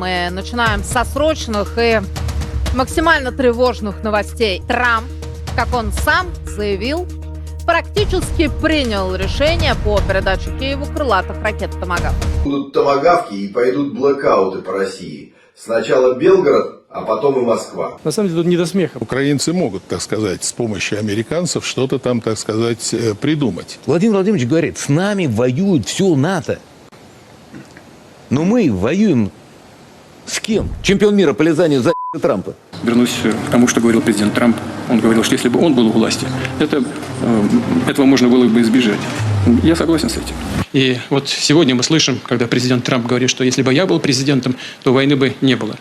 Мы начинаем со срочных и максимально тревожных новостей. Трамп, как он сам заявил, практически принял решение по передаче Киеву крылатых ракет «Томагавк». Будут томагавки и пойдут блэкауты по России. Сначала Белгород, а потом и Москва. На самом деле тут не до смеха. Украинцы могут, так сказать, с помощью американцев что-то там, так сказать, э, придумать. Владимир Владимирович говорит, с нами воюет все НАТО. Но мы воюем с кем? Чемпион мира по лизанию за Трампа. Вернусь к тому, что говорил президент Трамп. Он говорил, что если бы он был у власти, это, э, этого можно было бы избежать. Я согласен с этим. И вот сегодня мы слышим, когда президент Трамп говорит, что если бы я был президентом, то войны бы не было.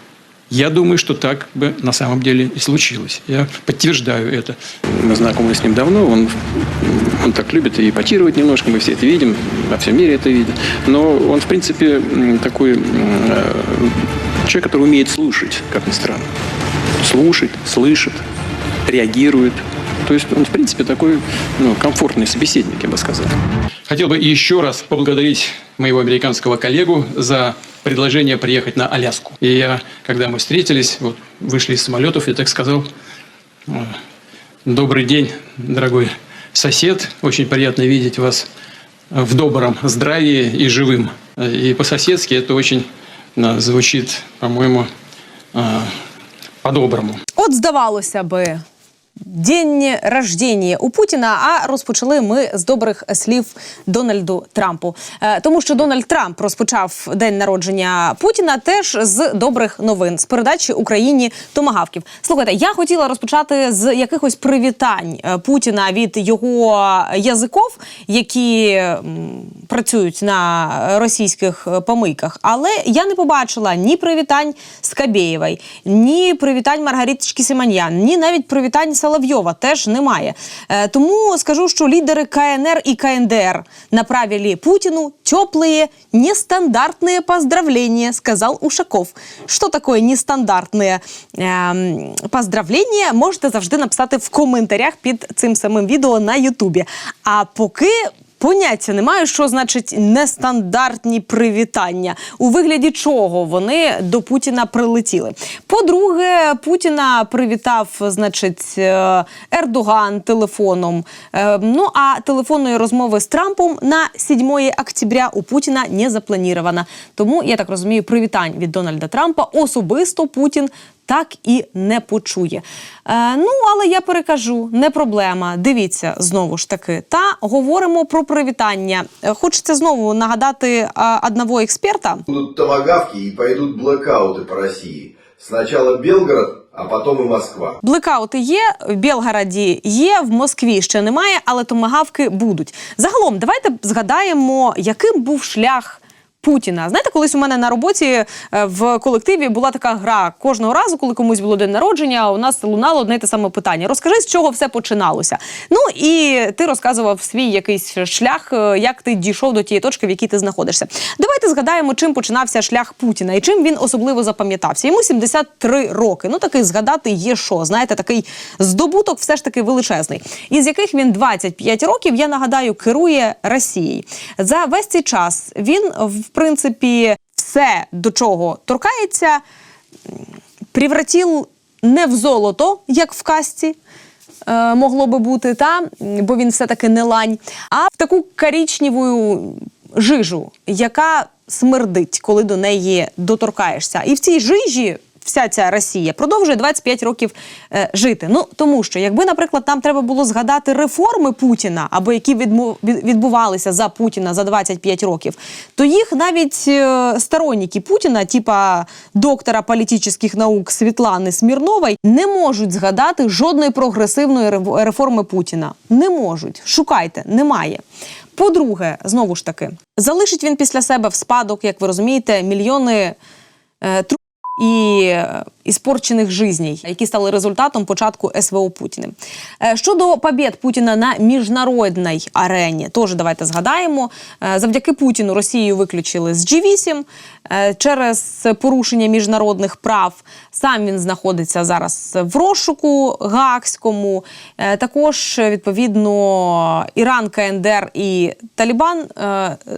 Я думаю, что так бы на самом деле и случилось. Я подтверждаю это. Мы знакомы с ним давно, он, он так любит и ипотировать немножко, мы все это видим, во всем мире это видят. Но он, в принципе, такой э, человек, который умеет слушать, как ни странно. Слушает, слышит, реагирует. То есть он, в принципе, такой ну, комфортный собеседник, я бы сказал. Хотел бы еще раз поблагодарить моего американского коллегу за предложение приехать на Аляску. И я, когда мы встретились, вот, вышли из самолетов, я так сказал, добрый день, дорогой сосед, очень приятно видеть вас в добром здравии и живым. И по-соседски это очень звучит, по-моему, э, по-доброму. От здавалося би. День рождення у Путіна. А розпочали ми з добрих слів Дональду Трампу, Е, тому що Дональд Трамп розпочав день народження Путіна теж з добрих новин з передачі Україні томагавків. Слухайте, я хотіла розпочати з якихось привітань е, Путіна від його язиков, які працюють на російських е, помийках, але я не побачила ні привітань Скабєєвої, ні привітань Маргариточки Симоньян, ні навіть привітань Соловйова теж немає. Е, тому скажу, що лідери КНР і КНДР направили Путіну теплые, нестандартные поздравления, сказал Ушаков. Що таке нестандартне ем, поздравлення, можете завжди написати в коментарях під цим самим відео на Ютубі. А поки Поняття немає, що значить нестандартні привітання, у вигляді чого вони до Путіна прилетіли. По-друге, Путіна привітав, значить, е, Ердоган телефоном. Е, Ну а телефонної розмови з Трампом на 7 октября у Путіна не заплановано. Тому я так розумію, привітань від Дональда Трампа особисто Путін так і не почує. Е, ну, але я перекажу, не проблема. Дивіться знову ж таки. Та говоримо про привітання. Е, Хочеться знову нагадати а, одного експерта. Будут томагавки и пойдут блэкауты по России. Сначала Белгород, а потом и Москва. Блекаути є в Белгороді, є в Москві ще немає, але томагавки будуть. Загалом, давайте згадаємо, яким був шлях. Путіна, знаєте, колись у мене на роботі е, в колективі була така гра. Кожного разу, коли комусь було день народження, у нас лунало одне те саме питання. Розкажи, з чого все починалося. Ну і ти розказував свій якийсь шлях, е, як ти дійшов до тієї точки, в якій ти знаходишся. Давайте згадаємо, чим починався шлях Путіна і чим він особливо запам'ятався. Йому 73 роки. Ну такий згадати є що. Знаєте, такий здобуток все ж таки величезний. Із яких він 25 років, я нагадаю, керує Росією. За весь цей час він, в принципі, все до чого торкається, превратив не в золото, як в касті. е, Могло би бути, та бо він все-таки не лань, а в таку карічніву жижу, яка смердить, коли до неї доторкаєшся. І в цій жижі вся ця Росія продовжує 25 років е, жити. Ну тому що, якби, наприклад, там треба було згадати реформи Путіна або які відму- відбувалися за Путіна за 25 років, то їх навіть е, сторонники Путіна, типа доктора політичних наук Світлани Смірнової, не можуть згадати жодної прогресивної реформи Путіна. Не можуть. Шукайте, немає. По-друге, знову ж таки, залишить він після себе в спадок, як ви розумієте, мільйони е, і е, іспорчених жизней, які стали результатом початку СВО Путіним. Е, Щодо побід Путіна на міжнародній арені, теж давайте згадаємо. Е, Завдяки Путіну Росію виключили з G8 е, через порушення міжнародних прав. Сам він знаходиться зараз в розшуку Гаагському. Також відповідно Іран, КНДР і Талібан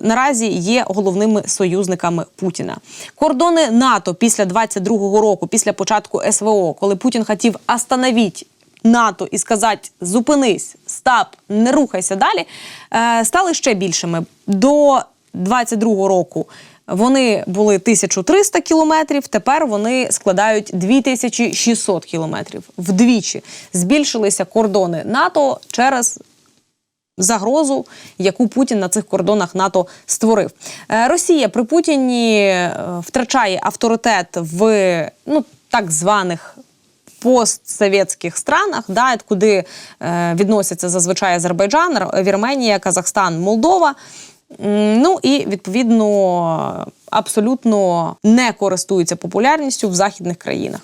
наразі є головними союзниками Путіна. Кордони НАТО після 22-го року, після початку СВО, коли Путін хотів остановити НАТО і сказати зупинись, стап, не рухайся далі, е, стали ще більшими. До 22-го року вони були 1300 кілометрів, тепер вони складають 2600 кілометрів. Вдвічі збільшилися кордони НАТО через загрозу, яку Путін на цих кордонах НАТО створив. Е, Росія при Путіні е, втрачає авторитет в ну так званих. Постсовєтських странах, да, куди е, відносяться зазвичай Азербайджан, Вірменія, Казахстан, Молдова. Ну і відповідно абсолютно не користуються популярністю в західних країнах.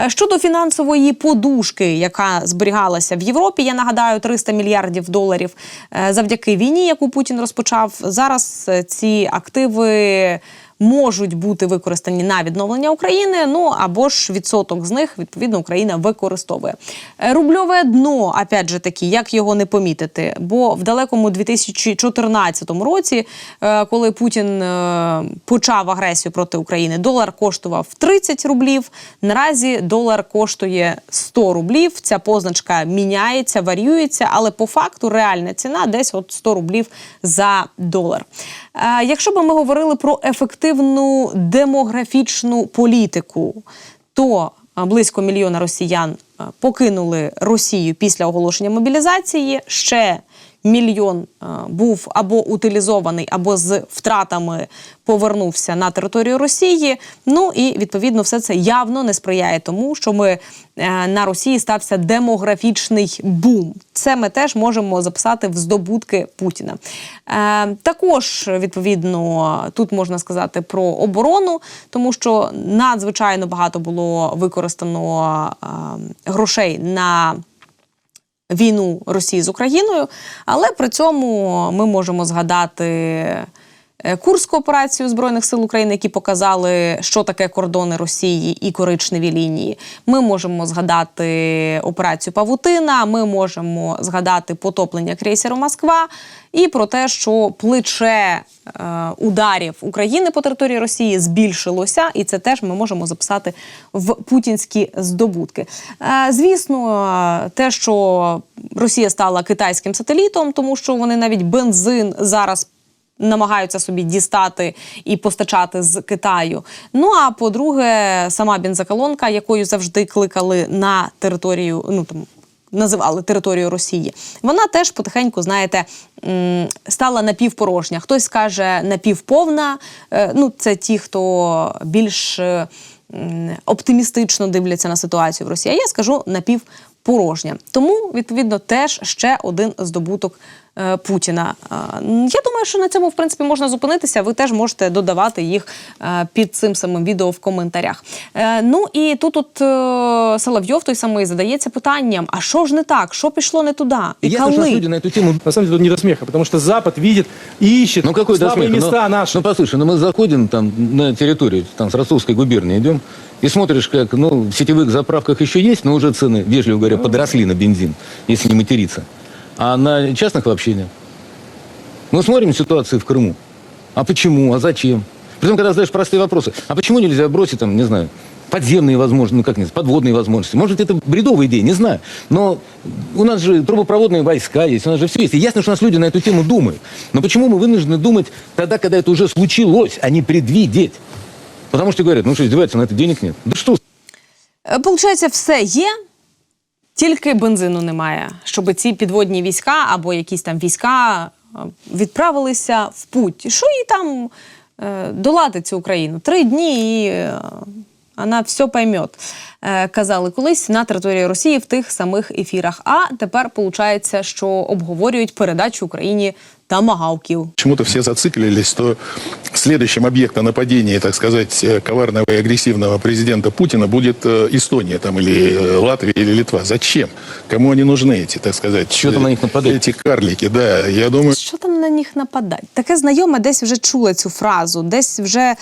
Е, Щодо фінансової подушки, яка зберігалася в Європі, я нагадаю, 300 мільярдів доларів е, завдяки війні, яку Путін розпочав. Зараз е, ці активи. Можуть бути використані на відновлення України, ну або ж відсоток з них відповідно Україна використовує. Е, Рубльове дно, опять же таки, як його не помітити? Бо в далекому 2014 році, е, коли Путін е, почав агресію проти України, долар коштував 30 рублів. Наразі долар коштує 100 рублів. Ця позначка міняється, варіюється, але по факту реальна ціна десь от 100 рублів за долар. Якщо би ми говорили про ефективну демографічну політику, то близько мільйона росіян покинули Росію після оголошення мобілізації. Ще мільйон е, був або утилізований, або з втратами повернувся на територію Росії. Ну і відповідно все це явно не сприяє тому, що ми е, на Росії стався демографічний бум. Це ми теж можемо записати в здобутки Путіна. Е, також відповідно тут можна сказати про оборону, тому що надзвичайно багато було використано грошей на війну Росії з Україною, але при цьому ми можемо згадати. Е, Курську операцію збройних сил України, які показали, що таке кордони Росії і коричневі лінії. Ми можемо згадати операцію Павутина. Ми можемо згадати потоплення крейсеру Москва і про те, що плече е, ударів України по території Росії збільшилося, і це теж ми можемо записати в путінські здобутки. Е, звісно, те, що Росія стала китайським сателітом, тому що вони навіть бензин зараз. Намагаються собі дістати і постачати з Китаю. Ну а по-друге, сама бензоколонка, якою завжди кликали на територію, ну там називали територію Росії, вона теж потихеньку, знаєте, стала напівпорожня. Хтось скаже напівповна. Е, Ну, це ті, хто більш е, оптимістично дивляться на ситуацію в Росії. А я скажу напівпорожня. Тому, відповідно, теж ще один здобуток. е, Путіна. Е, Я думаю, що на цьому в принципі можна зупинитися. Ви теж можете додавати їх е, під цим самим відео в коментарях. Е, Ну і тут от е, Соловйов той самий задається питанням: а що ж не так? Що пішло не туди? І Ясно, что у нас коли? люди на эту тему... На самом деле тут не до смеха, потому что Запад видит и ищет Ну какой до слабые смеха? места ну, наши. ну послушай, ну мы заходим там на территорию, там с Ростовской губернии идем, и смотришь, как, ну, в сетевых заправках еще есть, но уже цены, вежливо говоря, подросли на бензин, если не материться. А на частных вообще нет. Мы смотрим ситуацию в Крыму. А почему? А зачем? Притом, когда задаешь простые вопросы, а почему нельзя бросить, там, не знаю, подземные возможности, ну как не знаю, подводные возможности. Может, это бредовая идея, не знаю. Но у нас же трубопроводные войска есть, у нас же все есть. И ясно, что у нас люди на эту тему думают. Но почему мы вынуждены думать тогда, когда это уже случилось, а не предвидеть? Потому что говорят, ну что, издеваются, на это денег нет. Да что Е, Получається, все є, тільки бензину немає, щоб ці підводні війська або якісь там війська е, відправилися в путь. Що їй там е, долати цю Україну? Три дні і. е, Вона все поймет, е, казали колись на території Росії в тих самих ефірах. А тепер виходить, що обговорюють передачу Україні тамагавків. Почему-то все зациклились, что следующим объектом нападения, так сказать, э, коварного и агрессивного президента Путина будет э, Эстония там, или э, Латвия или Литва. Зачем? Кому они нужны, эти, так сказать, Чё там на них нападать? Эти карлики, да. Я думаю, Що там на них нападать? Таке знайоме десь вже чула цю фразу, десь вже м,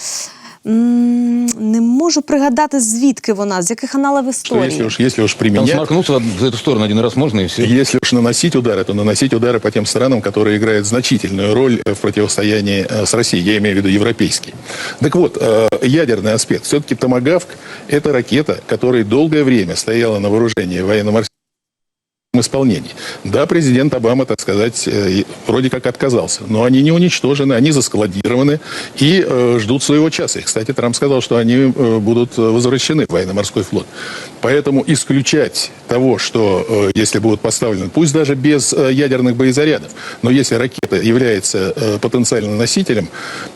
не можу пригадати, звідки вона, з яких аналів что если історії. уж, если уж Там применять, сморкнуться в в эту сторону один раз можно и все. Если уж наносить удары, то наносить удары по тем странам, которые играют значительную роль э, в противостоянии э, с Россией. Я имею в виду европейский. Так вот, э, ядерный аспект. Все-таки Томагавк – это ракета, которая долгое время стояла на вооружении военно-морских исполнении. Да, президент Обама, так сказать, э, вроде как отказался, но они не уничтожены, они заскладированы и э, ждут своего часа. И, кстати, Трамп сказал, что они э, будут возвращены в военно-морской флот. Поэтому исключать того, что если будут поставлены, пусть даже без ядерных боезарядов, но если ракета является потенциальным носителем,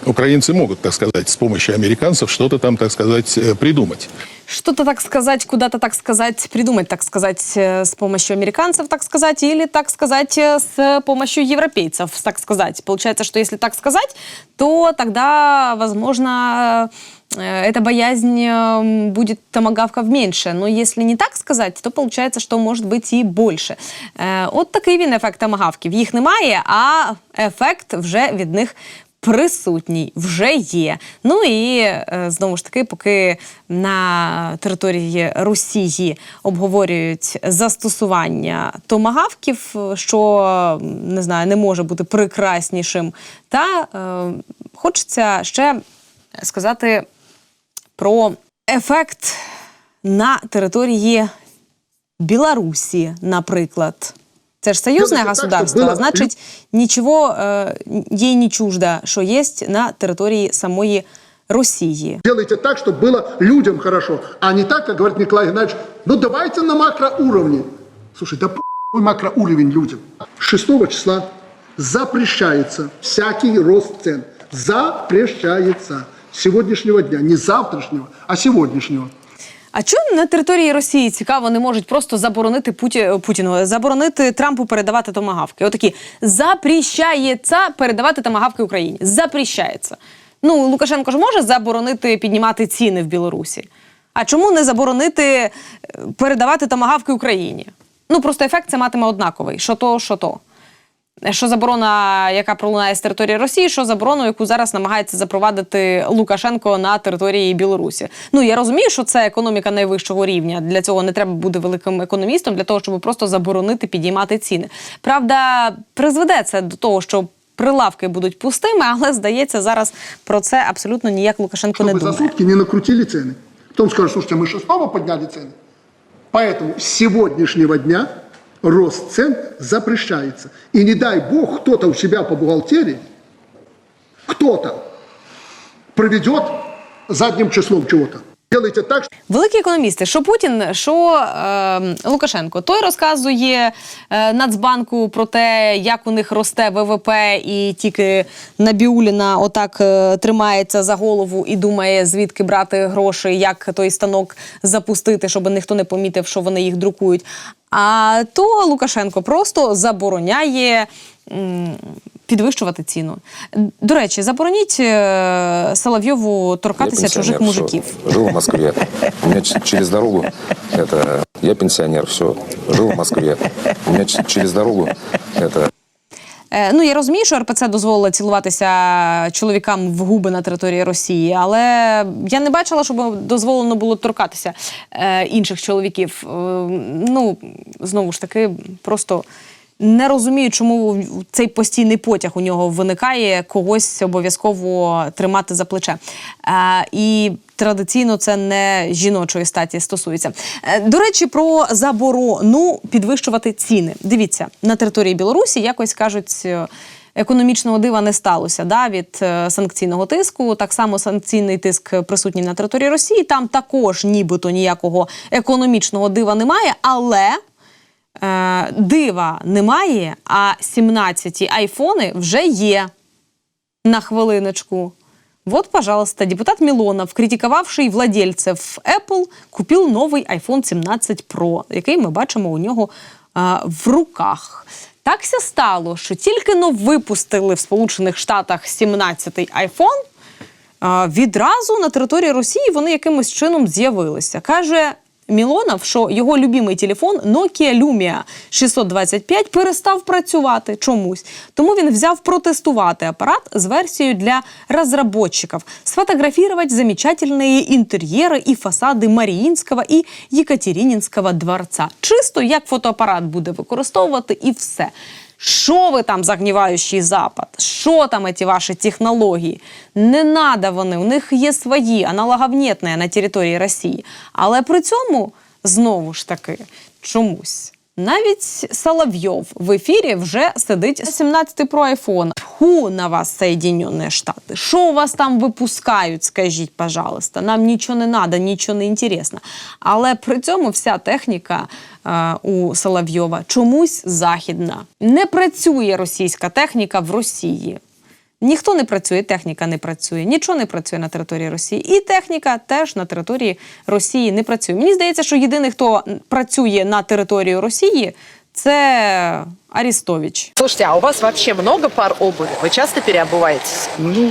украинцы могут, так сказать, с помощью американцев что-то там, так сказать, придумать. Что-то так сказать, куда-то так сказать, придумать, так сказать, с помощью американцев, так сказать, или, так сказать, э, с помощью европейцев, так сказать. Получается, что если так сказать, то тогда, возможно, э, эта боязнь э, будет томагавков меньше. Но если не так сказать, то получается, что может быть і більше. Е, От такий він ефект томагавків. Їх немає, а ефект вже від них присутній, вже є. Ну і е, знову ж таки, поки на території Росії обговорюють застосування томагавків, що не знаю, не може бути прекраснішим. Та е, хочеться ще сказати про ефект на території Білорусі, наприклад. Це ж союзне Делайте государство, щоб а було- значить, нічого е, їй не чуждо, що є на території самої Росії. Делайте так, чтобы было людям хорошо, а не так, как говорит Николай Геннадьевич, ну давайте на макроуровне. Слушай, да какой макроуровень людям? 6 числа запрещается всякий рост цен. Запрещается. С сегодняшнего дня. Не завтрашнего, а сегодняшнего. А чому на території Росії цікаво не можуть просто заборонити Путі, Путіну, заборонити Трампу передавати томагавки? Отакі запрещається передавати томагавки Україні. Запрещається. Ну Лукашенко ж може заборонити піднімати ціни в Білорусі. А чому не заборонити е, передавати томагавки Україні? Ну просто ефект це матиме однаковий. Що то, що то. Що заборона, яка пролунає з території Росії, що заборону, яку зараз намагається запровадити Лукашенко на території Білорусі. Ну я розумію, що це економіка найвищого рівня. Для цього не треба бути великим економістом, для того, щоб просто заборонити підіймати ціни. Правда, призведе це до того, що прилавки будуть пустими, але здається, зараз про це абсолютно ніяк Лукашенко не Чтобы за думає. сутки не накрутили цены. Потом скажут, слушайте, мы шестого подняли цены. Поэтому с сегодняшнего дня рост цен запрещается. И не дай бог кто-то у себя по бухгалтерии, кто-то проведет задним числом чего-то. Делайте так, Великі економісти, що Путін, що е, Лукашенко, той розказує е, Нацбанку про те, як у них росте ВВП, і тільки Набіуліна отак е, тримається за голову і думає, звідки брати гроші, як той станок запустити, щоб ніхто не помітив, що вони їх друкують. А то Лукашенко просто забороняє м, Підвищувати ціну. До речі, забороніть е, Соловйову торкатися чужих пенсионер, мужиків. всё, жил в Москве. У меня ч- через дорогу, это, я пенсионер, все, жил в Москве. У меня ч- через дорогу, это, Е, Ну я розумію, що РПЦ дозволила цілуватися чоловікам в губи на території Росії, але я не бачила, щоб дозволено було торкатися е, інших чоловіків. Е, ну знову ж таки, просто. Не розумію, чому цей постійний потяг у нього виникає когось обов'язково тримати за плече. Е, і традиційно це не жіночої статі стосується. Е, До речі, про заборону підвищувати ціни. Дивіться, на території Білорусі якось кажуть. е, Економічного дива не сталося да, від е, санкційного тиску. Так само санкційний тиск присутній на території Росії. Там також нібито ніякого економічного дива немає, але е, дива немає, а 17 айфони вже є. На хвилиночку. Вот, пожалуйста, депутат Милонов, критиковавший владельцев Apple, купив новий iPhone 17 Pro, який ми бачимо у нього а, в руках. такся стало, що тільки но випустили в Сполучених Штатах 17-й iPhone, а, відразу на території Росії вони якимось чином з'явилися. Каже Мілонов, що його любимий телефон Nokia Lumia 625 перестав працювати чомусь. Тому він взяв протестувати апарат з версією для розробників, сфотографувати замечательные інтер'єри і фасади Маріїнського і Єкатеринінського дворца. Чисто як фотоапарат буде використовувати і все. Що ви там загніваючий запад? Що там ці ваші технології? Не надо вони, у них є свої, аналоговнітне на території Росії. Але при цьому знову ж таки чомусь. Навіть Соловйов в ефірі вже сидить 17 про айфон. Ху на вас, Соєдинені Штати. Що у вас там випускають? Скажіть, пожалуйста. Нам нічого не треба, нічого не інтересно. Але при цьому вся техніка е, у Соловйова чомусь західна. Не працює російська техніка в Росії. Ніхто не працює, техніка не працює, нічого не працює на території Росії. І техніка теж на території Росії не працює. Мені здається, що єдиний, хто працює на території Росії, це Арістович. Слушайте, а у вас вообще много пар обуви? Вы часто переобуваетесь? Ну,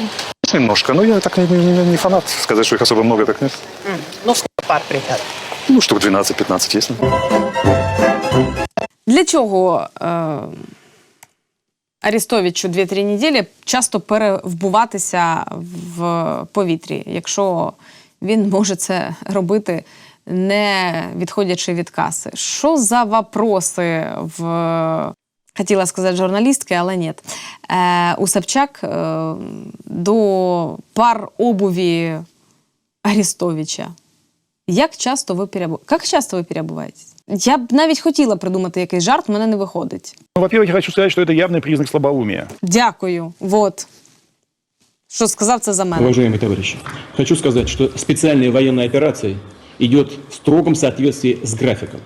немножко. Но я так не, не- не фанат. Сказать, что их особо много, так нет. Ну, сколько пар примерно? Ну, штук 12-15 есть. Для чого е, Арістовичу 2-3 неділі часто перевбуватися в повітрі, якщо він може це робити, не відходячи від каси? Що за вопроси в. Хотіла сказати журналістки, але ні. Е, у Собчак е, до пар обуві Арістовича. Як часто ви переобу... Як часто ви переобуваєтесь? Я б навіть хотіла придумати якийсь жарт, в мене не виходить. Ну, во-первых, я хочу сказать, что это явный признак слабоумия. Дякую. Вот. Що сказав це за мене. Уважаемые товарищи, хочу сказать, что специальная военная операция идет в строгом соответствии с графиком,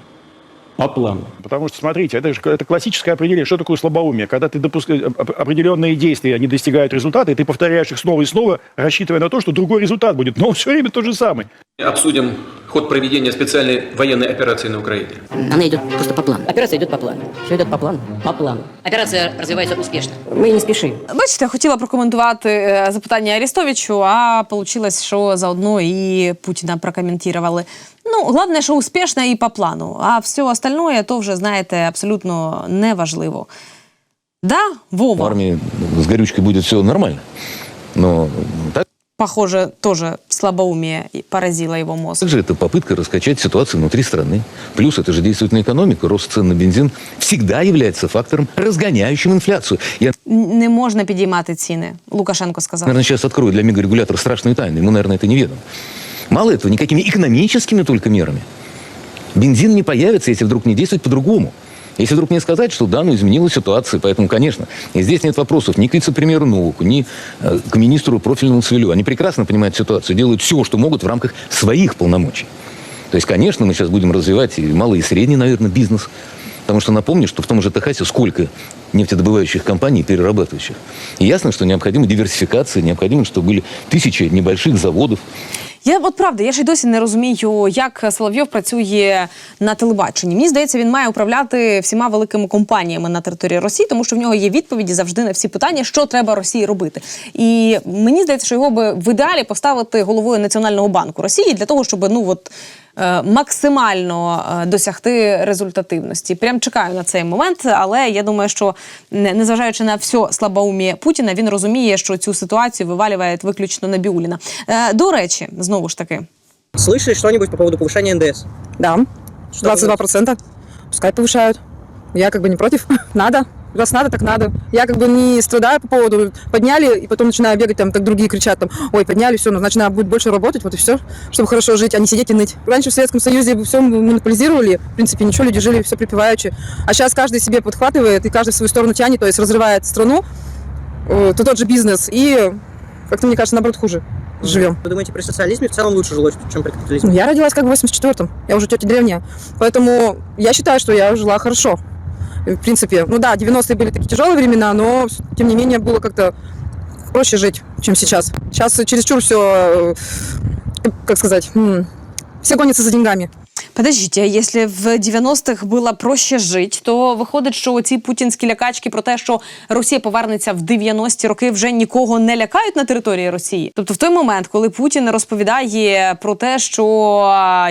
по плану. Потому что, смотрите, это же это классическое определение. Что такое слабоумие? Когда ты допускаешь определенные действия, они достигают результата, и ты повторяешь их снова и снова, рассчитывая на то, что другой результат будет. Но все время тот же самый. Обсудим ход проведения специальной военной операции на Украине. Она идет просто по плану. Операция идет по плану. Все идет по плану? По плану. Операция развивается успешно. Мы не спешим. Бачите, хотіла прокоментувати е, запитання Арістовичу, а вийшло, що заодно і Путіна прокоментували. Ну, головне, що успішно і по плану, а все остальное то вже, знаєте, абсолютно неважливо. Да, В Вова, армии с горючкой будет все нормально. Но так похоже, тоже слабоумие и поразило его мозг. также это попытка раскачать ситуацию внутри страны. Плюс это же действует на экономику. Рост цен на бензин всегда является фактором, разгоняющим инфляцию. Я, Н- Не можна підіймати ціни, Лукашенко сказав. наверное, сейчас открою для мегарегулятора страшную тайну. Ему, наверное, это неведомо. Мало этого, никакими экономическими только мерами. Бензин не появится, если вдруг не действовать по-другому. Если вдруг не сказать, что да, ну изменилась ситуация, поэтому, конечно, здесь нет вопросов ни к вице-премьеру Новику, ни э, к министру профильному Цивилю. Они прекрасно понимают ситуацию, делают все, что могут в рамках своих полномочий. То есть, конечно, мы сейчас будем развивать и малый, и средний, наверное, бизнес. Потому что напомню, что в том же Техасе сколько нефтедобывающих компаний, перерабатывающих. И ясно, что необходима диверсификация, необходимо, чтобы были тысячи небольших заводов, Я от правда, я ще й досі не розумію, як Соловйов працює на телебаченні. Мені здається, він має управляти всіма великими компаніями на території Росії, тому що в нього є відповіді завжди на всі питання, що треба Росії робити. І мені здається, що його би в ідеалі поставити головою Національного банку Росії для того, щоб ну от. е, Максимально е, досягти результативності. Прям чекаю на цей момент, але я думаю, що не- незважаючи на все слабоуміє Путіна, він розуміє, що цю ситуацію вивалює виключно на Біуліна. Е, До речі, знову ж таки, Слышали что-нибудь по поводу повышения НДС? Да, 22%. Пускай повышают. Я как бы не против. Надо. Раз надо, так надо. Я как бы не страдаю по поводу подняли, и потом начинаю бегать, там, так другие кричат, там, ой, подняли, все, ну, значит, надо будет больше работать, вот и все, чтобы хорошо жить, а не сидеть и ныть. Раньше в Советском Союзе все монополизировали, в принципе, ничего, люди жили все припеваючи. А сейчас каждый себе подхватывает, и каждый в свою сторону тянет, то есть разрывает страну, э, то тот же бизнес, и как-то, мне кажется, наоборот, хуже живем. Вы думаете, при социализме в целом лучше жилось, чем при Ну, капитализме? я родилась как бы в 84-м. Я уже тетя древняя. Поэтому я считаю, что я жила хорошо. В принципе, ну да, 90-е были такие тяжелые времена, но тем не менее было как-то проще жить, чем сейчас. Сейчас чересчур все, как сказать, все гонятся за деньгами. Подождите, а если в 90-х було проще жити, то виходить, що ці путінські лякачки про те, що Росія повернеться в 90-ті роки, вже нікого не лякають на території Росії. Тобто, в той момент, коли Путін розповідає про те, що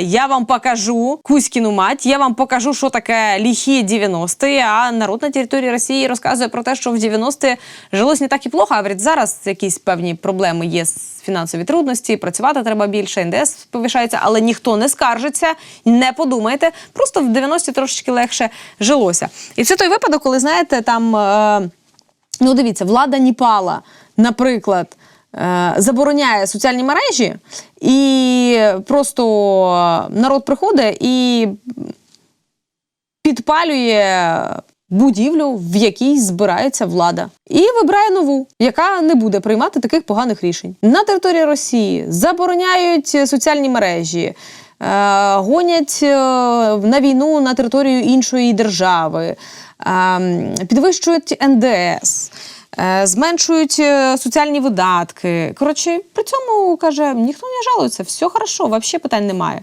я вам покажу Кузькіну мать, я вам покажу, що таке ліхі 90-ті, а народ на території Росії розказує про те, що в 90-ті жилось не так і плохо, а говорить, зараз якісь певні проблеми є з фінансові трудності, працювати треба більше, НДС повишається, але ніхто не скаржиться, не подумайте. Просто в 90-ті трошечки легше жилося. І це той випадок, коли знаєте, там е, ну дивіться, влада Ніпала, наприклад. е, Забороняє соціальні мережі, і просто народ приходить і підпалює будівлю, в якій збирається влада, і вибирає нову, яка не буде приймати таких поганих рішень. На території Росії забороняють соціальні мережі. е, Гонять е, на війну на територію іншої держави, е, підвищують НДС, зменшують соціальні видатки. Коротше, при цьому каже, ніхто не жалується, все хорошо, взагалі питань немає.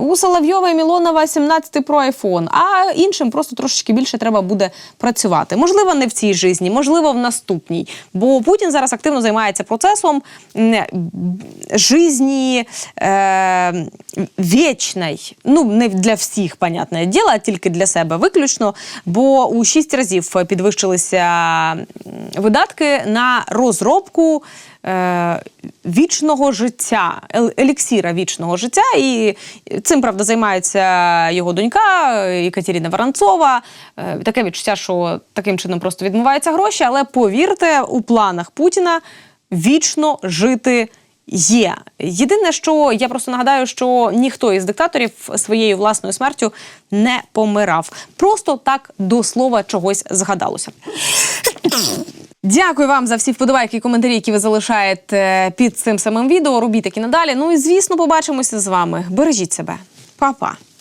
У Соловйова і Мілонова 17 про айфон, а іншим просто трошечки більше треба буде працювати. Можливо, не в цій житті, можливо, в наступній. Бо Путін зараз активно займається процесом м, жизні е, вічної. Ну, не для всіх, понятне діло, а тільки для себе виключно. Бо у шість разів підвищилися видатки на розробку. Е, Вічного життя, еліксіра вічного життя, і цим правда займається його донька Екатерина Воронцова. Е, Таке відчуття, що таким чином просто відмиваються гроші. Але повірте, у планах Путіна вічно жити є. Єдине, що я просто нагадаю, що ніхто із диктаторів своєю власною смертю не помирав. Просто так до слова чогось згадалося. Дякую вам за всі вподобайки і коментарі, які ви залишаєте під цим самим відео. Робіть такі надалі. Ну і звісно, побачимося з вами. Бережіть себе, Па-па.